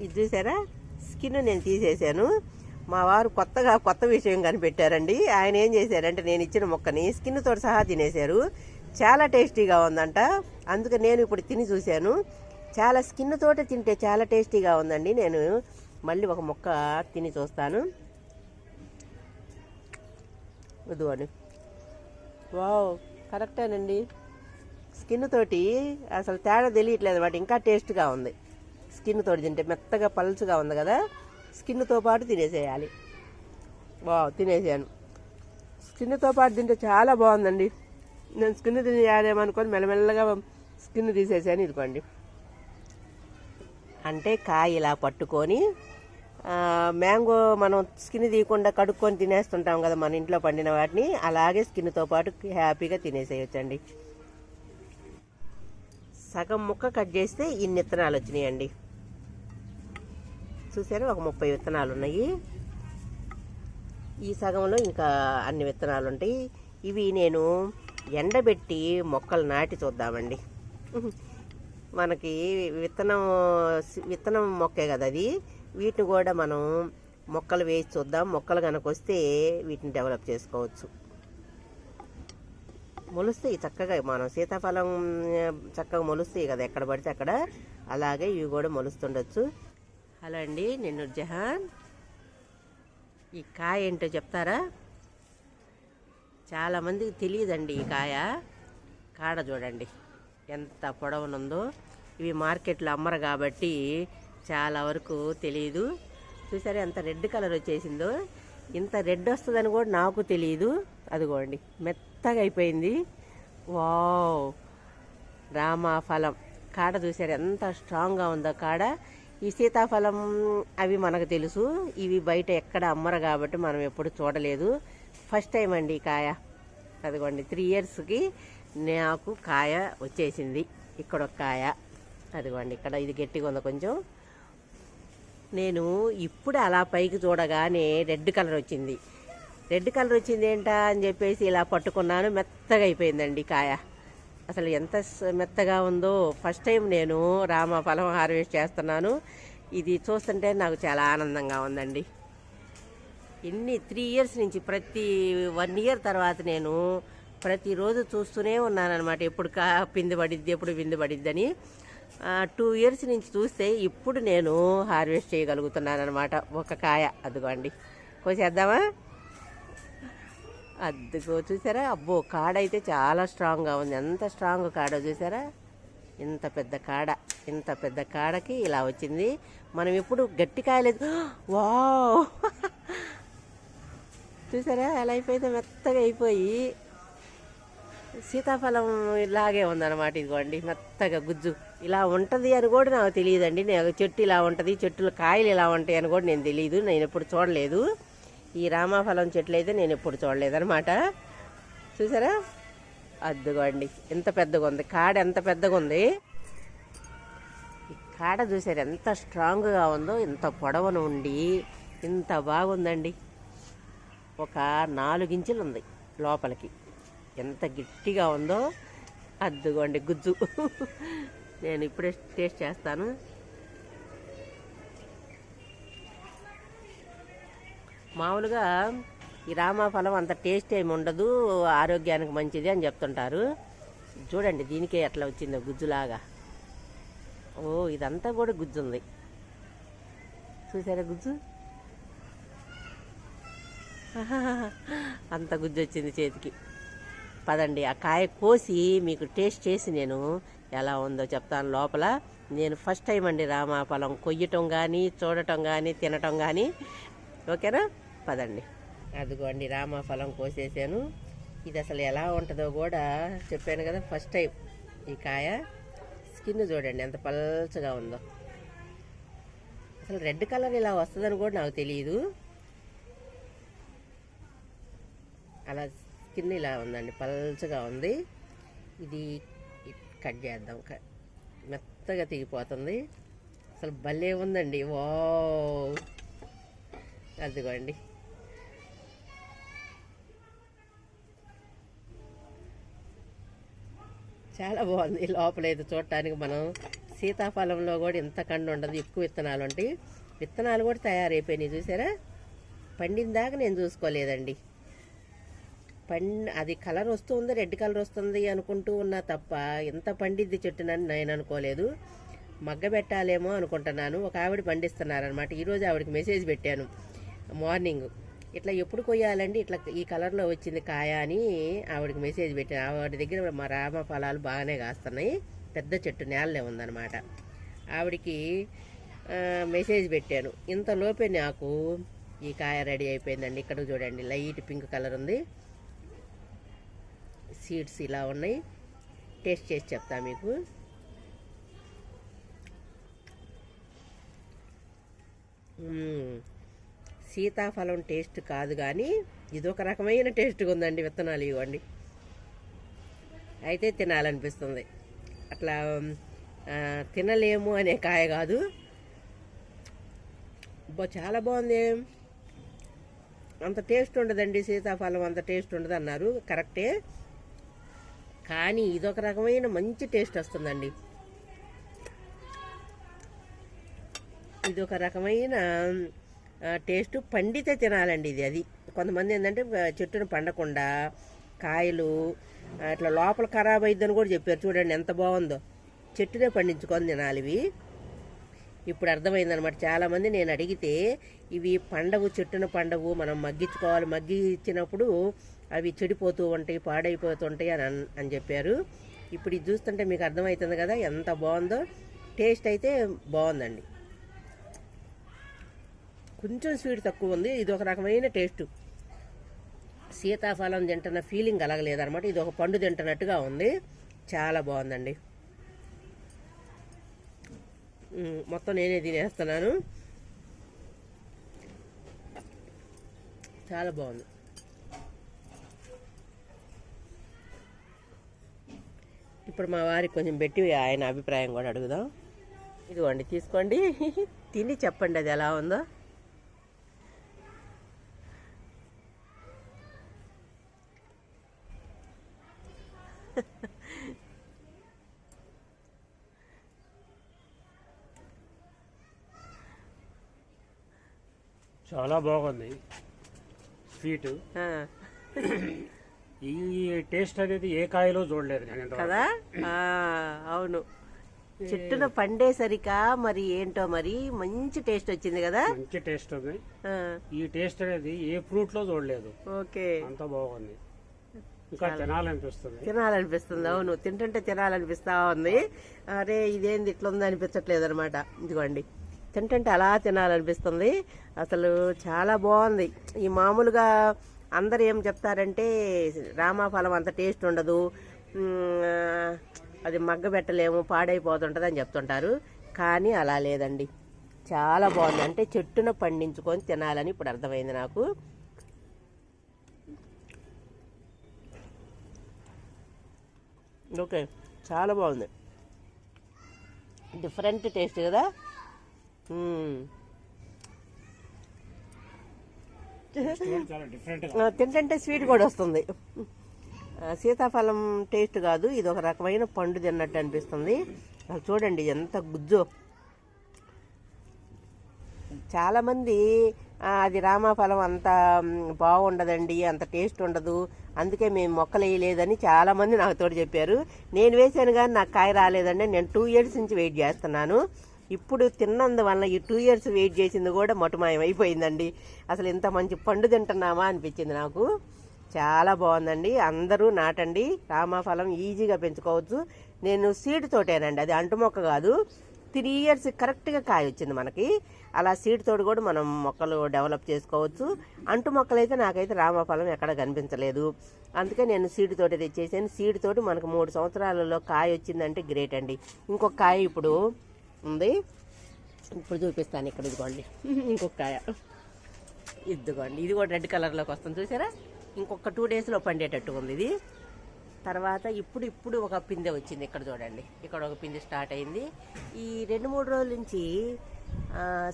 ఇది చూసారా? స్కిన్ నేను తీసేసాను మా వారు కొత్తగా కొత్త విషయం కనిపెట్టారండి. ఆయన ఏం చేశారంటే నేను ఇచ్చిన మొక్కని స్కిన్ తోటి సహా తినేశారు. చాలా టేస్టీగా ఉందంట. అందుకే నేను ఇప్పుడు తిని చూశాను. చాలా స్కిన్ తోటి తింటే చాలా టేస్టీగా ఉందండి. నేను మళ్ళీ ఒక మొక్క తిని చూస్తాను. ఇదిగోండి. వావ్ కరెక్టేనండి. స్కిన్ తోటి అసలు తేడా తెలియట్లేదు వాటి ఇంకా టేస్ట్గా ఉంది. స్కిన్ తోటి తింటే మెత్తగా పల్చగా ఉంది కదా స్కిన్తో పాటు తినేసేయాలి. వావ్ తినేసాను. స్కిన్తో పాటు తింటే చాలా బాగుందండి. నేను స్కిన్ తినేయాలేమనుకొని మెల్లమెల్లగా స్కిన్ తీసేసాను ఇదిగోండి. అంటే కాయ ఇలా పట్టుకొని మ్యాంగో మనం స్కిన్ తీయకుండా కడుక్కొని తినేస్తుంటాం కదా మన ఇంట్లో పండిన వాటిని అలాగే స్కిన్తో పాటు హ్యాపీగా తినేసేయచ్చండి. సగం ముక్క కట్ చేస్తే ఇన్ని విత్తనాలు వచ్చినాయండి. చూసారా ఒక ముప్పై విత్తనాలు ఉన్నాయి ఈ సగంలో ఇంకా అన్ని విత్తనాలు ఉంటాయి ఇవి నేను ఎండబెట్టి మొక్కలు నాటి చూద్దామండి. మనకి విత్తనం విత్తనం మొక్కే కదా అది. వీటిని కూడా మనం మొక్కలు వేసి చూద్దాం. మొక్కలు కనుక వస్తే వీటిని డెవలప్ చేసుకోవచ్చు. మొలుస్తాయి చక్కగా. మనం సీతాఫలం చక్కగా మొలుస్తాయి కదా ఎక్కడ పడితే అక్కడ. అలాగే ఇవి కూడా మొలుస్తుండొచ్చు. హలో అండి నేను జహాన్. ఈ కాయ ఏంటో చెప్తారా? చాలామందికి తెలియదండి ఈ కాయ. కాడ చూడండి ఎంత పొడవునుందో. ఇవి మార్కెట్లో అమ్మరు కాబట్టి చాలా వరకు తెలియదు చూసారా ఎంత రెడ్ కలర్ వచ్చేసిందో? ఇంత రెడ్ వస్తుందని కూడా నాకు తెలియదు అదిగోండి మెత్తగా అయిపోయింది. వావ్! రామాఫలం కాడ చూసారు ఎంత స్ట్రాంగ్గా ఉందో కాడ. ఈ సీతాఫలం అవి మనకు తెలుసు. ఇవి బయట ఎక్కడ అమ్మరు కాబట్టి మనం ఎప్పుడు చూడలేదు. ఫస్ట్ టైం అండి కాయ. అదిగోండి త్రీ ఇయర్స్కి నాకు కాయ వచ్చేసింది. ఇక్కడ ఒక కాయ. అదిగోండి ఇక్కడ ఇది గట్టిగా ఉంది కొంచెం. నేను ఇప్పుడు అలా పైకి చూడగానే రెడ్ కలర్ వచ్చింది. రెడ్ కలర్ వచ్చింది ఏంటా అని చెప్పేసి ఇలా పట్టుకున్నాను. మెత్తగా అయిపోయిందండి కాయ. అసలు ఎంత మెత్తగా ఉందో ఫస్ట్ టైం నేను రామ ఫలం హార్వెస్ట్ చేస్తున్నాను. ఇది చూస్తుంటే నాకు చాలా ఆనందంగా ఉందండి. ఎన్ని త్రీ ఇయర్స్ నుంచి ప్రతి వన్ ఇయర్ తర్వాత నేను ప్రతిరోజు చూస్తూనే ఉన్నానన్నమాట. ఎప్పుడు కా పిండి పడిద్ది ఎప్పుడు పిండి పడిద్దని. టూ ఇయర్స్ నుంచి చూస్తే ఇప్పుడు నేను హార్వెస్ట్ చేయగలుగుతున్నాను అనమాట ఒక కాయ అదిగోండి. కోసేద్దామా? అద్దుకో చూసారా? అబ్బో కాడ అయితే చాలా స్ట్రాంగ్గా ఉంది. ఎంత స్ట్రాంగ్ కాడ చూసారా? ఇంత పెద్ద కాడ ఇంత పెద్ద కాడకి ఇలా వచ్చింది. మనం ఎప్పుడు గట్టి కాయలేదు వావ్! చూసారా? ఎలా అయిపోయిందో మెత్తగా అయిపోయి సీతాఫలం ఇలాగే ఉందన్నమాట ఇదిగోండి. మెత్తగా గుజ్జు. ఇలా ఉంటుంది అని కూడా నాకు తెలియదండి. నేను చెట్టు ఇలా ఉంటుంది చెట్టులో కాయలు ఇలా ఉంటాయి అని కూడా నేను తెలియదు నేను ఎప్పుడు చూడలేదు. ఈ రామాఫలం చెట్లు అయితే నేను ఎప్పుడు చూడలేదనమాట చూసారా? అద్దుగోండి. ఎంత పెద్దగా ఉంది. కాడ ఎంత పెద్దగా ఉంది? ఈ కాడ చూసారు ఎంత స్ట్రాంగ్గా ఉందో ఇంత పొడవను ఉండి ఇంత బాగుందండి. ఒక నాలుగించులు ఉంది లోపలికి. ఎంత గట్టిగా ఉందో అద్దుగోండి గుజ్జు. నేను ఇప్పుడే టేస్ట్ చేస్తాను. మామూలుగా ఈ రామాఫలం అంత టేస్ట్ ఏమి ఉండదు ఆరోగ్యానికి మంచిది అని చెప్తుంటారు. చూడండి దీనికే ఎట్లా వచ్చిందో గుజ్జులాగా. ఓ ఇదంతా కూడా గుజ్జు ఉంది చూసారా గుజ్జు? అంత గుజ్జు వచ్చింది చేతికి. పదండి ఆ కాయ కోసి మీకు టేస్ట్ చేసి నేను ఎలా ఉందో చెప్తాను లోపల. నేను ఫస్ట్ టైం అండి రామాఫలం కొయ్యటం కానీ చూడటం కానీ తినటం కానీ ఓకేనా? పదండి. అదిగోండి రామాఫలం కోసేసాను. ఇది అసలు ఎలా ఉంటుందో కూడా చెప్పాను కదా ఫస్ట్ టైం ఈ కాయ. స్కిన్ చూడండి ఎంత పల్చగా ఉందో. అసలు రెడ్ కలర్ ఇలా వస్తుందని కూడా నాకు తెలియదు అలా స్కిన్ ఇలా ఉందండి పల్చగా ఉంది. ఇది కట్ చేద్దాం క- మెత్తగా తెగిపోతుంది. అసలు భలే ఉందండి వా అదిగోండి. చాలా బాగుంది. లోపల అయితే చూడటానికి మనం సీతాఫలంలో కూడా ఇంత కండు ఉండదు ఎక్కువ విత్తనాలు ఉంటాయి. విత్తనాలు కూడా తయారైపోయినాయి చూసారా? పండిన దాకా నేను చూసుకోలేదండి. పండి అది కలర్ వస్తుంది రెడ్ కలర్ వస్తుంది అనుకుంటూ ఉన్నా తప్ప ఎంత పండిద్ది చెట్టునని నేను అనుకోలేదు. మగ్గ పెట్టాలేమో అనుకుంటున్నాను. ఒక ఆవిడ పండిస్తున్నారనమాట ఈరోజు ఆవిడకి మెసేజ్ పెట్టాను. మార్నింగ్. ఇట్లా ఎప్పుడు కొయ్యాలండి? ఇట్లా ఈ కలర్లో వచ్చింది కాయ అని ఆవిడకి మెసేజ్ పెట్టాను ఆవిడ దగ్గర మా రామ ఫలాలు బాగానే కాస్తున్నాయి. పెద్ద చెట్టు నేలనే ఉందన్నమాట. ఆవిడకి మెసేజ్ పెట్టాను. ఇంతలోపే నాకు ఈ కాయ రెడీ అయిపోయిందండి. ఇక్కడ చూడండి లైట్ పింక్ కలర్ ఉంది. సీడ్స్ ఇలా ఉన్నాయి. టేస్ట్ చేసి చెప్తా మీకు. సీతాఫలం టేస్ట్ కాదు కానీ ఇదొక రకమైన టేస్ట్గా ఉందండి విత్తనాలు ఇవ్వండి. అయితే తినాలనిపిస్తుంది. అట్లా తినలేము అనే కాయ కాదు. అబ్బా చాలా బాగుంది. అంత టేస్ట్ ఉండదండి సీతాఫలం అంత టేస్ట్ ఉండదు అన్నారు కరెక్టే. కానీ ఇదొక రకమైన మంచి టేస్ట్ వస్తుందండి. ఇదొక రకమైన టేస్ట్ పండితే తినాలండి ఇది అది. కొంతమంది ఏంటంటే చెట్టును పండకుండా కాయలు అట్లా ఇట్లా లోపల ఖరాబ్ అయిద్దని కూడా చెప్పారు. చూడండి ఎంత బాగుందో. చెట్టునే పండించుకొని తినాలి ఇవి. ఇప్పుడు అర్థమైందనమాట చాలామంది నేను అడిగితే ఇవి పండవు చెట్టున పండవు మనం మగ్గించుకోవాలి. మగ్గి ఇచ్చినప్పుడు అవి చెడిపోతూ ఉంటాయి పాడైపోతుంటాయి అని అని చెప్పారు. ఇప్పుడు ఇది చూస్తుంటే మీకు అర్థమవుతుంది కదా ఎంత బాగుందో. టేస్ట్ అయితే బాగుందండి. కొంచెం స్వీట్ తక్కువ ఉంది. ఇది ఒక రకమైన టేస్ట్. సీతాఫలం తింటున్న ఫీలింగ్ కలగలేదన్నమాట. ఇది ఒక పండు తింటున్నట్టుగా ఉంది. చాలా బాగుందండి. మొత్తం నేనే తినేస్తున్నాను. చాలా బాగుంది. ఇప్పుడు మా వారికి కొంచెం పెట్టి ఆయన అభిప్రాయం కూడా అడుగుదాం. ఇదిగోండి తీసుకోండి. తిని చెప్పండి అది ఎలా ఉందో. చాలా బాగుంది. స్వీట్. ఈ టేస్ట్ అనేది ఏ కాయలో చూడలేదు నేను. కదా? అవును. చెట్టున పండేసరికా మరి ఏంటో మరి మంచి టేస్ట్ వచ్చింది కదా? మంచి టేస్ట్ ఉంది. ఈ టేస్ట్ అనేది ఏ ఫ్రూట్లో చూడలేదు. ఓకే. అంత బాగుంది. ఇంకా తినాలనిపిస్తుంది. తినాలనిపిస్తుంది అవును. తింటుంటే తినాలనిపిస్తా ఉంది. అరే ఇదేంది? ఇట్లా ఉంది అనిపించట్లేదు అనమాట ఇదిగోండి. తింటుంటే అలా తినాలనిపిస్తుంది. అసలు చాలా బాగుంది. ఈ మామూలుగా అందరు ఏం చెప్తారంటే రామాఫలం అంత టేస్ట్ ఉండదు. అది మగ్గ పెట్టలేము పాడైపోతుంటుంది అని చెప్తుంటారు. కానీ అలా లేదండి. చాలా బాగుంది. అంటే చెట్టున పండించుకొని తినాలని ఇప్పుడు అర్థమైంది నాకు. ఓకే చాలా బాగుంది. డిఫరెంట్ టేస్ట్ కదా? తింటుంటే స్వీట్ కూడా వస్తుంది. సీతాఫలం టేస్ట్ కాదు ఇది ఒక రకమైన పండు తిన్నట్టు అనిపిస్తుంది. చూడండి ఎంత గుజ్జో. చాలామంది "ఆ, అది రామాఫలం అంత బాగుండదండి అంత టేస్ట్ ఉండదు అందుకే మేము మొక్కలు వేయలేదని చాలామంది నాకు తోడు చెప్పారు. నేను వేసాను కానీ నాకు కాయ రాలేదండి నేను టూ ఇయర్స్ నుంచి వెయిట్ చేస్తున్నాను. ఇప్పుడు తిన్నందువల్ల ఈ టూ ఇయర్స్ వెయిట్ చేసింది కూడా మటుమాయం అయిపోయిందండి అసలు ఇంత మంచి పండు తింటున్నామా అనిపించింది నాకు. చాలా బాగుందండి. అందరూ నాటండి. రామాఫలం ఈజీగా పెంచుకోవచ్చు. నేను సీడ్ తోటేనండి. అది అంటు మొక్క కాదు. త్రీ ఇయర్స్ కరెక్ట్గా కాయ వచ్చింది మనకి. అలా సీడ్ తోటి కూడా మనం మొక్కలు డెవలప్ చేసుకోవచ్చు. అంటు మొక్కలైతే నాకైతే రామఫలం ఎక్కడ కనిపించలేదు. అందుకే నేను సీడ్ తోటి తెచ్చేసాను. సీడ్ తోటి మనకు మూడు సంవత్సరాలలో కాయ వచ్చిందంటే గ్రేట్ అండి. ఇంకొక కాయ ఇప్పుడు ఉంది. ఇప్పుడు చూపిస్తాను ఇక్కడ ఇదిగోండి. ఇంకొక కాయ. ఇదిగోండి ఇది కూడా రెడ్ కలర్లోకి వస్తుంది. చూసారా? ఇంకొక టూ డేస్లో పండేటట్టు ఉంది ఇది. తర్వాత ఇప్పుడు ఇప్పుడు ఒక పిందె వచ్చింది ఇక్కడ చూడండి. ఇక్కడ ఒక పిందె స్టార్ట్ అయింది. ఈ రెండు మూడు రోజుల నుంచి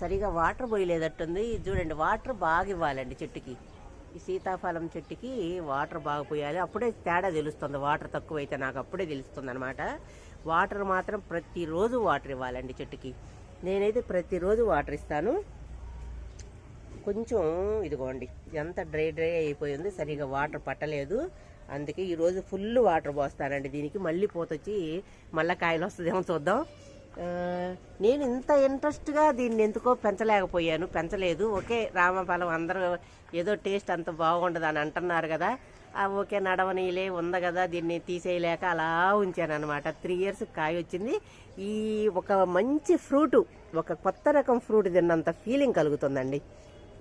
సరిగా వాటర్ పోయలేదట్టుంది. ఇది చూడండి వాటర్ బాగా ఇవ్వాలండి చెట్టుకి. ఈ సీతాఫలం చెట్టుకి వాటర్ బాగా పోయాలి. అప్పుడే తేడా తెలుస్తుంది. వాటర్ తక్కువైతే నాకు అప్పుడే తెలుస్తుంది అనమాట వాటర్ మాత్రం ప్రతిరోజు వాటర్ ఇవ్వాలండి చెట్టుకి. నేనైతే ప్రతిరోజు వాటర్ ఇస్తాను. కొంచెం ఇదిగోండి ఎంత డ్రై డ్రై అయిపోయింది సరిగా వాటర్ పట్టలేదు. అందుకే ఈరోజు ఫుల్ వాటర్ పోస్తానండి దీనికి. మళ్ళీ పోతొచ్చి మళ్ళీ కాయలు వస్తుందేమో చూద్దాం. నేను ఇంత ఇంట్రెస్ట్గా దీన్ని ఎందుకో పెంచలేకపోయాను. పెంచలేదు. ఓకే రామఫలం అందరూ ఏదో టేస్ట్ అంత బాగుండదు అని అంటున్నారు కదా. ఓకే నడవనీలే ఉంది కదా దీన్ని తీసేయలేక అలా ఉంచాను అనమాట త్రీ ఇయర్స్ కాయ వచ్చింది. ఈ ఒక మంచి ఫ్రూట్ ఒక కొత్త రకం ఫ్రూట్ తిన్నంత ఫీలింగ్ కలుగుతుందండి.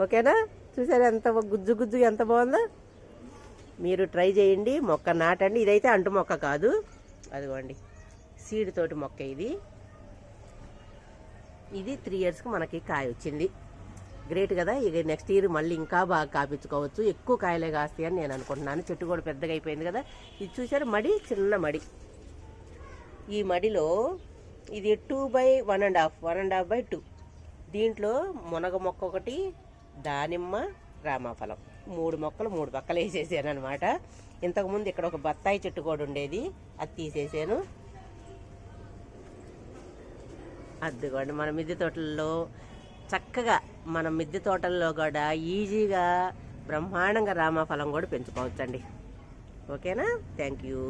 ఓకేనా? చూసారా ఎంత గుజ్జు గుజ్జు ఎంత బాగుందో? మీరు ట్రై చేయండి మొక్క నాటండి. ఇదైతే అంటు మొక్క కాదు. అదిగోండి. సీడ్ తోటి మొక్క ఇది. ఇది త్రీ ఇయర్స్కి మనకి కాయ వచ్చింది. గ్రేట్ కదా. ఇక నెక్స్ట్ ఇయర్ మళ్ళీ ఇంకా బాగా కాపించుకోవచ్చు. ఎక్కువ కాయలే కాస్తాయి అని నేను అనుకుంటున్నాను. చెట్టు కూడా పెద్దగా అయిపోయింది కదా. ఇది చూసారు మడి చిన్న మడి. ఈ మడిలో ఇది two by one and half one and half by two దీంట్లో మునగ మొక్క ఒకటి దానిమ్మ రామాఫలం. మూడు మొక్కలు మూడు పక్కలు వేసేసాను అనమాట ఇంతకుముందు ఇక్కడ ఒక బత్తాయి చెట్టు కూడా ఉండేది. అది తీసేసాను. అదిగోండి మన మిద్దె తోటల్లో చక్కగా మన మిద్దె తోటల్లో కూడా ఈజీగా బ్రహ్మాండంగా రామాఫలం కూడా పెంచుకోవచ్చండి. ఓకేనా? Thank you.